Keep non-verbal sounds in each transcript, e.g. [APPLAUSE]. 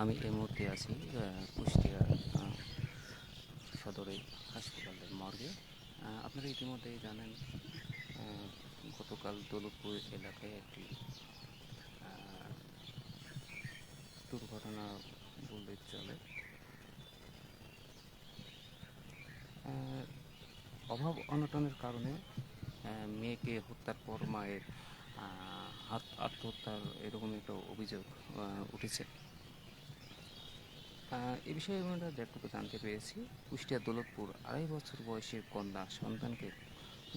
আমি এই মুহূর্তে আছি কুষ্টিয়া সদরে হাসপাতালের মর্গে। আপনারা ইতিমধ্যেই জানেন গতকাল দৌলতপুর এলাকায় একটি দুর্ঘটনা বললে চলে। অভাব অনটনের কারণে মেয়েকে হত্যার পর মায়ের হাত- আত্মহত্যার এরকম একটা অভিযোগ উঠেছে। এ বিষয়ে আমরা যেটুকু জানতে পেরেছি। কুষ্টিয়া দৌলতপুর আড়াই বছর বয়সের কন্যা সন্তানকে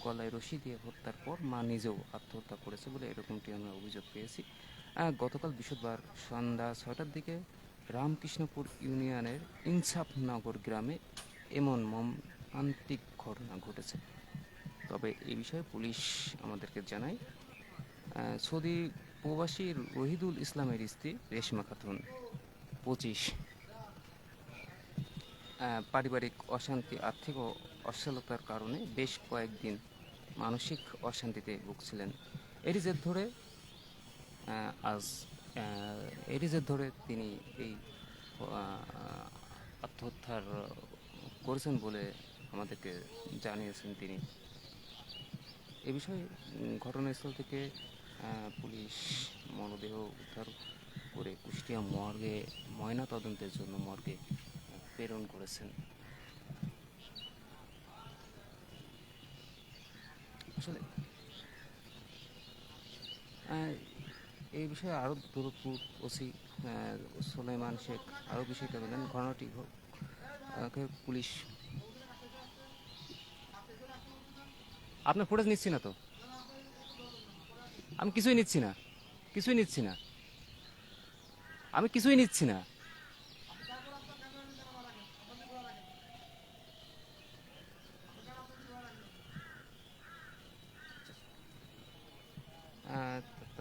গলায় রশি দিয়ে হত্যার পর মা নিজেও আত্মহত্যা করেছে বলে এরকমটি আমরা অভিযোগ পেয়েছি। গতকাল বৃহস্পতিবার সন্ধ্যা ছয়টার দিকে রামকৃষ্ণপুর ইউনিয়নের ইনসাফনগর গ্রামে এমন মর্মান্তিক ঘটনা ঘটেছে। তবে এই বিষয়ে পুলিশ আমাদেরকে জানায় সৌদি প্রবাসী রহিদুল ইসলামের স্ত্রী রেশমা খাতুন, পঁচিশ পারিবারিক অশান্তি, আর্থিক অশ্লীলতার কারণে বেশ কয়েকদিন মানসিক অশান্তিতে ভুগছিলেন। এরই জের ধরে আজ এরই জের ধরে তিনি এই আত্মহত্যার করেছেন বলে আমাদেরকে জানিয়েছেন তিনি। এ বিষয়ে ঘটনাস্থল থেকে পুলিশ মরদেহ উদ্ধার করে কুষ্টিয়া মর্গে ময়না তদন্তের জন্য মর্গে প্রেরণ করেছেন। আসলে এই বিষয়ে আরও দূরপুর ওসি সোলাইমান শেখ আরও বিষয়টা বলেন ঘটনাটি পুলিশ আপনার ফুটেজ নিচ্ছি না তো? আমি কিছুই নিচ্ছি না। কিছুই নিচ্ছি না। আমি কিছুই নিচ্ছি না।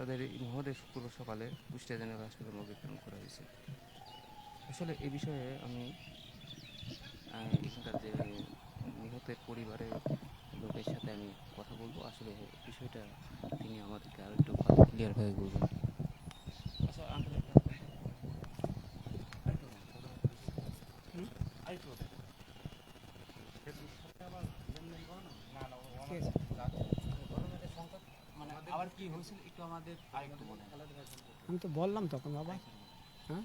তাদের মহোদয় শুক্রবার সকালে কুষ্টিয়া জেনারেল হাসপাতালে মর্গে করা হয়েছে। আসলে এ বিষয়ে আমি এখানকার যে নিহতের পরিবারের লোকের সাথে আমি কথা বলব। আসলে বিষয়টা তিনি আমাদেরকে আরেকটু ক্লিয়ারভাবে বলবেন আচ্ছা আঙ্কেল একটা আরেকটু হুম? আরেকটু কথা। মানে আবার কি হয়েছিল? একটু আমাদের আরেকটু বলেন। আমি তো বললাম তখন বাবা। হ্যাঁ?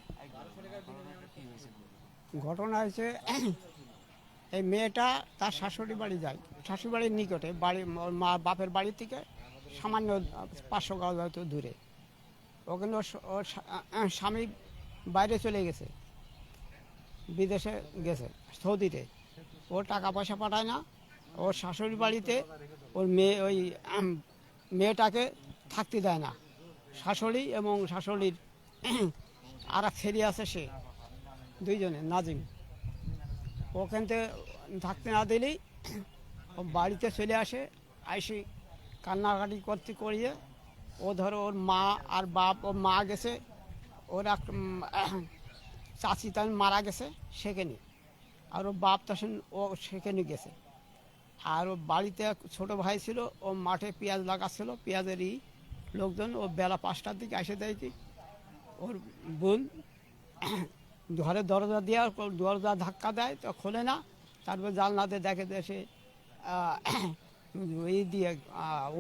ঘটনা হয়েছে [COUGHS] এই মেয়েটা তার শাশুড়ি বাড়ি যায়। শাশুড়ি বাড়ির নিকটে বাড়ি মা বাপের বাড়ি থেকে সামান্য পাঁচশো গাছ হয়তো দূরে। ওখানে ওর ওর স্বা- স্বামী বাইরে চলে গেছে। বিদেশে গেছে সৌদিতে। ও টাকা পয়সা পাঠায় না। ওর শাশুড়ি বাড়িতে ওর মেয়ে ওই মেয়েটাকে থাকতে দেয় না। শাশুড়ি এবং শাশুড়ির [CLEARS THROAT] আর এক ছেলে আছে সে, দুইজনে, নাজিম। ওখান থেকে থাকতে না দিলেই বাড়িতে চলে আসে, আইসি কান্নাকাটি করতে করিয়ে ও ধরো ওর মা আর বাপ ও মা গেছে, ওর এক [CLEARS THROAT] চাচি তাই মারা গেছে, সেখানে। আর ও বাপ তখন ও সেখানে গেছে। আর ও বাড়িতে ছোটো ভাই ছিল, ও মাঠে পেঁয়াজ লাগাচ্ছিল, পেঁয়াজেরই লোকজন, ও বেলা পাঁচটার দিকে এসে দেয় কি ওর বোন ঘরে দরজা দিয়ে দরজা ধাক্কা দেয়, তো খোলে না, তারপর জানলাতে দেখে দেশে এই দিয়ে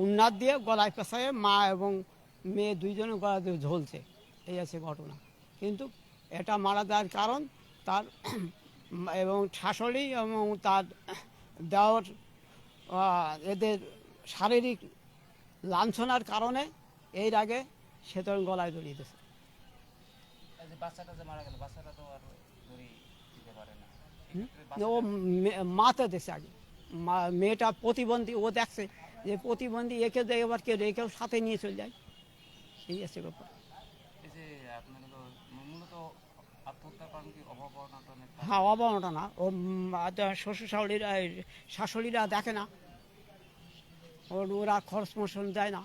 উন্নাত দিয়ে গলায় পেশায় মা এবং মেয়ে দুইজনে গলা দিয়ে ঝলছে। এই আছে ঘটনা। কিন্তু এটা মারা যাওয়ার কারণ তার এবং শাশুড়ি এবং তার দেওয়ার এদের শারীরিক লাঞ্ছনার কারণে এর আগে সে তখন গলায় জড়িয়ে দিয়েছে। বাচ্চাটা যে মারা গেল বাচ্চাটা তো আর দিতে পারে না। ও মাতে দেশে আগে। মেয়েটা প্রতিবন্ধী ও দেখছে যে প্রতিবন্ধী একে দেয় এবার কেউ রেখেও সাথে নিয়ে চলে যায়। এই আছে ব্যাপার। মূলত হ্যাঁ অবনটা না। ও শ্বশুর শাশুড়িরা শাশুড়িরা দেখে না। ওর ওরা খরচ মশন দেয় না।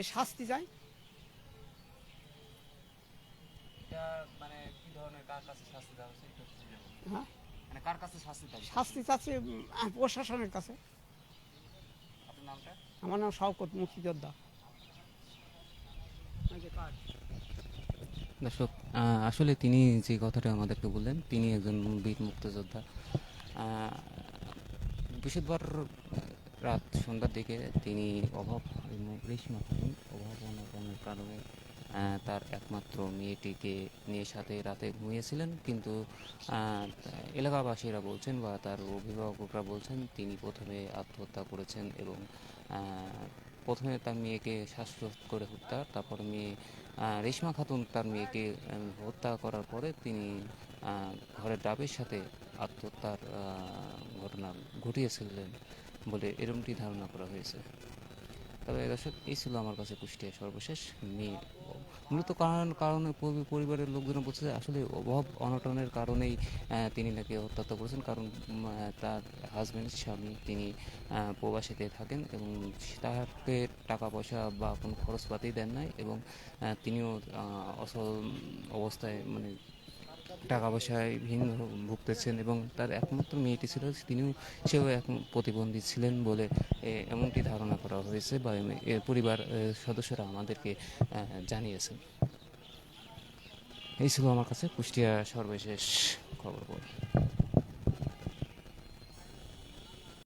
এ শাস্তি যায় মানে শাস্তি বলুন। হ্যাঁ? মানে শাস্তি চাচ্ছে প্রশাসনের কাছে। আমার নাম শওকত মুক্তিযোদ্ধা। দর্শক আসলে তিনি যে কথাটা আমাদেরকে বললেন, তিনি একজন বীর মুক্তিযোদ্ধা। বৃহস্পতিবার রাত সন্ধ্যার দিকে তিনি অভাব রেশমা অভাব অনটনের কারণে তার একমাত্র মেয়েটিকে নিয়ে সাথে রাতে ঘুমিয়েছিলেন। কিন্তু এলাকাবাসীরা বলছেন বা তার অভিভাবকরা বলছেন, তিনি প্রথমে আত্মহত্যা করেছেন এবং প্রথমে তার মেয়েকে শ্বাসরোধ করে হত্যা, তারপর মেয়ে রেশমা খাতুন তার মেয়েকে হত্যা করার পরে তিনি ঘরের ডাবের সাথে আত্মহত্যার ঘটনা ঘটিয়েছিলেন বলে এরমটি ধারণা করা হয়েছে। তবে দর্শক, এই ছিল আমার কাছে কুষ্টিয়া সর্বশেষ মেয়ে মূলত কারণ, কারণে পরিবারের লোকজন বলছে আসলে অভাব অনটনের কারণেই তিনি নাকি হত্যা করেছেন। কারণ তার হাজব্যান্ড স্বামী তিনি প্রবাসীতে থাকেন এবং তাকে টাকা পয়সা বা কোনো খরচপাতি দেন নাই এবং তিনিও অসল অবস্থায় মানে টাকা পয়সায় ভিন্ন ভুগতেছেন এবং তার একমাত্র মেয়েটি ছিল, তিনিও সেও এক প্রতিবন্ধী ছিলেন বলে এমনটি ধারণা করা হয়েছে বা পরিবার সদস্যরা আমাদেরকে জানিয়েছেন। এই ছিল আমার কাছে কুষ্টিয়া সর্বশেষ খবর